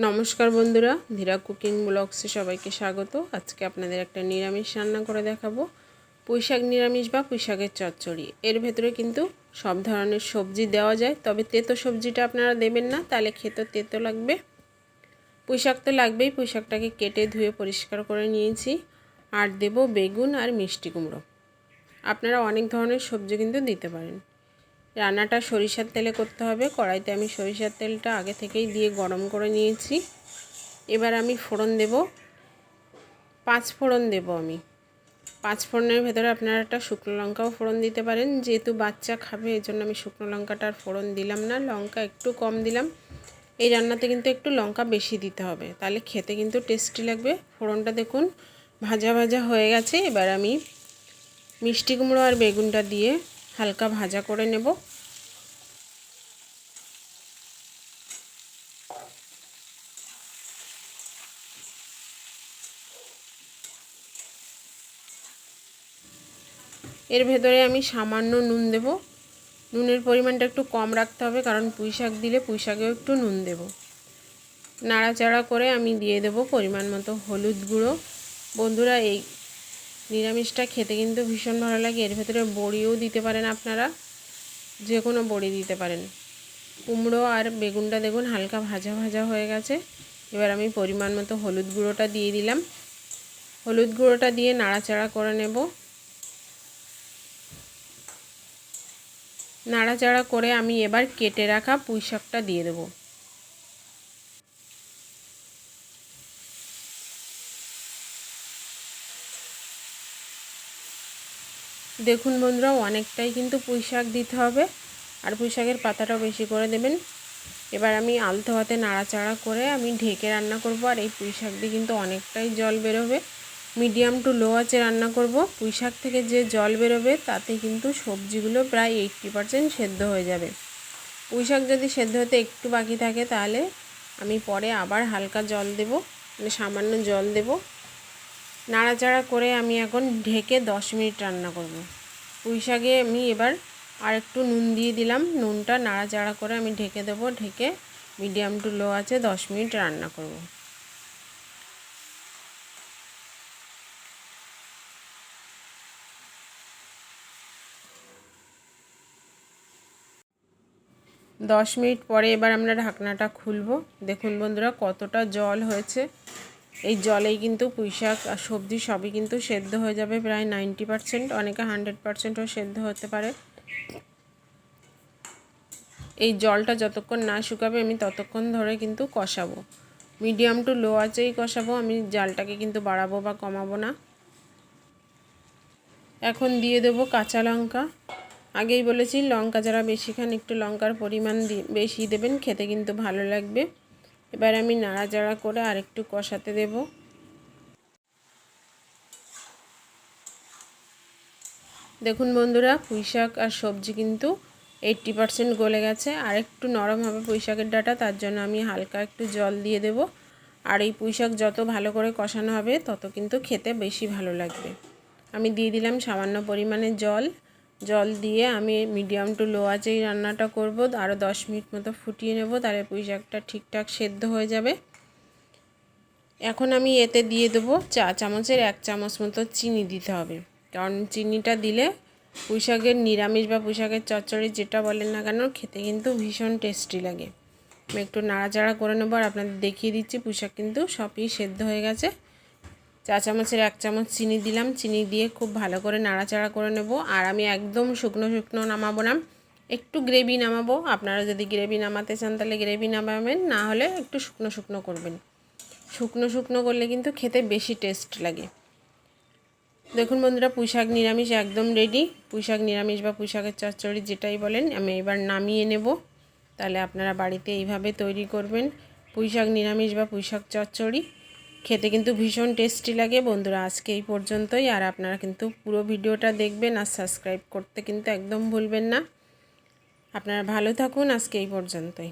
নমস্কার বন্ধুরা, ধীরা কুকিং ব্লগসে সবাইকে স্বাগত। আজকে আপনাদের একটা নিরামিষ রান্না করে দেখাবো। পুঁইশাক নিরামিষ বা পুঁইশাকের চচ্চড়ি। এর ভেতরে কিন্তু সব ধরনের সবজি দেওয়া যায়, তবে তেতো সবজিটা আপনারা দেবেন না, তাহলে খেতে তেতো লাগবে। পুঁইশাক তো লাগবেই, পুঁইশাকটাকে কেটে ধুয়ে পরিষ্কার করে নিয়েছি। আর দেব বেগুন আর মিষ্টি কুমড়ো। আপনারা অনেক ধরনের সবজি কিন্তু দিতে পারেন। রান্নাটা সরিষার তেলে করতে হবে। কড়াইতে আমি সরিষার তেলটা আগে থেকেই দিয়ে গরম করে নিয়েছি। এবার আমি ফোড়ন দেব। পাঁচ ফোড়ন দেব আমি। পাঁচ ফোড়নের ভেতরে আপনারা একটা শুকনো লঙ্কাও ফোড়ন দিতে পারেন। যেহেতু বাচ্চা খাবে এই জন্য আমি শুকনো লঙ্কাটার ফোড়ন দিলাম না। লঙ্কা একটু কম দিলাম। এই রান্নাতে কিন্তু একটু লঙ্কা বেশি দিতে হবে। তাহলে খেতে কিন্তু টেস্টি লাগবে। ফোড়নটা দেখুন, ভাজা ভাজা হয়ে গেছে। এবার আমি মিষ্টি কুমড়ো আর বেগুনটা দিয়ে হালকা ভাজা করে নেব। এর ভেতরে আমি সামান্য নুন দেব। নুনের পরিমাণটা একটু কম রাখতে হবে, কারণ পুঁই শাক দিলে পুঁই শাকেও একটু নুন দেব। নাড়াচাড়া করে আমি দিয়ে দেব পরিমাণ মতো হলুদ গুঁড়ো। বন্ধুরা, এই নিরামিষটা খেতে কিন্তু ভীষণ ভালো লাগে। এর ভেতরে বড়িও দিতে পারেন আপনারা। যে কোনো বড়ি দিতে পারেন। কুমড়ো আর বেগুনটা দেখুন হালকা ভাজা ভাজা হয়ে গেছে। এবার আমি পরিমাণ মতো হলুদ গুঁড়োটা দিয়ে দিলাম। হলুদ গুঁড়োটা দিয়ে নাড়াচাড়া করে নেব। নাড়াচাড়া করে আমি এবার কেটে রাখা পুঁই শাকটা দিয়ে দেবো। দেখুন বন্ধুরা, অনেকটাই কিন্তু পুঁই শাক দিতে হবে। আর পুঁই শাকের পাতাটাও বেশি করে দেবেন। এবার আমি আলতো হাতে নাড়াচাড়া করে আমি ঢেকে রান্না করব। আর এই পুঁই শাক দিয়ে কিন্তু অনেকটাই জল বেরোবে। মিডিয়াম টু লো আছে রান্না করব। পুঁই শাক থেকে যে জল বেরোবে, তাতে কিন্তু সবজিগুলো প্রায় এইট্টি পারসেন্ট সেদ্ধ হয়ে যাবে। পুঁই শাক যদি সেদ্ধ হতে একটু বাকি থাকে, তাহলে আমি পরে আবার হালকা জল দেব। মানে সামান্য জল দেব। নাড়াচাড়া করে আমি এখন ঢেকে দশ মিনিট রান্না করব। পুঁই শাকে আমি এবার আর একটু নুন দিয়ে দিলাম। নুনটা নাড়াচাড়া করে আমি ঢেকে দেবো। ঢেকে মিডিয়াম টু লো আছে দশ মিনিট রান্না করব। দশ মিনিট পরে এবার আমরা ঢাকনাটা খুলবো। দেখুন বন্ধুরা কতটা জল হয়েছে। এই জলেই কিন্তু পুঁইশাক আর সবজি সবই কিন্তু সেদ্ধ হয়ে যাবে প্রায় নাইনটি পারসেন্ট। অনেকে হান্ড্রেড পারসেন্টও সেদ্ধ হতে পারে। এই জলটা যতক্ষণ না শুকাবে, আমি ততক্ষণ ধরে কিন্তু কষাবো। মিডিয়াম টু লো আঁচেই কষাবো। আমি জালটাকে কিন্তু বাড়াবো বা কমাবো না। এখন দিয়ে দেবো কাঁচা লঙ্কা। আগেই বলেছি, লঙ্কা যারা বেশি খান একটু লঙ্কার পরিমাণ বেশি দেবেন, খেতে কিন্তু ভালো লাগবে। এবার আমি নাড়াচাড়া করে আরেকটু কষাতে দেব। দেখুন বন্ধুরা পুঁইশাক আর সবজি কিন্তু এইট্টি পারসেন্ট গলে গেছে। আর একটু নরম হবে পুঁইশাকের ডাটা, তার জন্য আমি হালকা একটু জল দিয়ে দেব। আর এই পুঁইশাক যত ভালো করে কষানো হবে, তত কিন্তু খেতে বেশি ভালো লাগবে। আমি দিয়ে দিলাম সামান্য পরিমাণে জল। জল দিয়ে আমি মিডিয়াম টু লো আঁচেই রান্নাটা করব। আরও দশ মিনিট মতো ফুটিয়ে নেব, তাহলে পুঁই শাকটা ঠিকঠাক সেদ্ধ হয়ে যাবে। এখন আমি এতে দিয়ে দেবো চা চামচের এক চামচ মতো চিনি দিতে হবে। কারণ চিনিটা দিলে পুঁই শাকের নিরামিষ বা পুঁই শাকের চচ্চড়ি যেটা বলেন না কেন, খেতে কিন্তু ভীষণ টেস্টি লাগে। একটু নাড়াচাড়া করে নেব আর আপনাদের দেখিয়ে দিচ্ছি, পুঁই শাক কিন্তু সবই সেদ্ধ হয়ে গেছে। চা চামচের এক চামচ চিনি দিলাম। চিনি দিয়ে খুব ভালো করে নাড়াচাড়া করে নেব। আর আমি একদম শুকনো শুকনো নামাবো না। একটু গ্রেভি নামাবো। আপনারা যদি গ্রেভি নামাতে চান তাহলে গ্রেভি নামাবেন, না হলে একটু শুকনো শুকনো করবেন। শুকনো শুকনো করলে কিন্তু খেতে বেশি টেস্ট লাগে। দেখুন বন্ধুরা, পুঁইশাক নিরামিষ একদম রেডি পুঁইশাক নিরামিষ বা পুঁইশাকের চচ্চড়ি যেটাই বলেন, আমি এবার নামিয়ে নেব। তাহলে আপনারা বাড়িতে এইভাবে তৈরি করবেন। পুঁইশাক নিরামিষ বা পুঁইশাক চচ্চড়ি। খেতে কিন্তু ভীষণ টেস্টি লাগে। বন্ধুরা, আজকে এই পর্যন্তই। আর আপনারা কিন্তু পুরো ভিডিওটা দেখবেন আর সাবস্ক্রাইব করতে কিন্তু একদম ভুলবেন না। আপনারা ভালো থাকুন আজকে এই পর্যন্তই।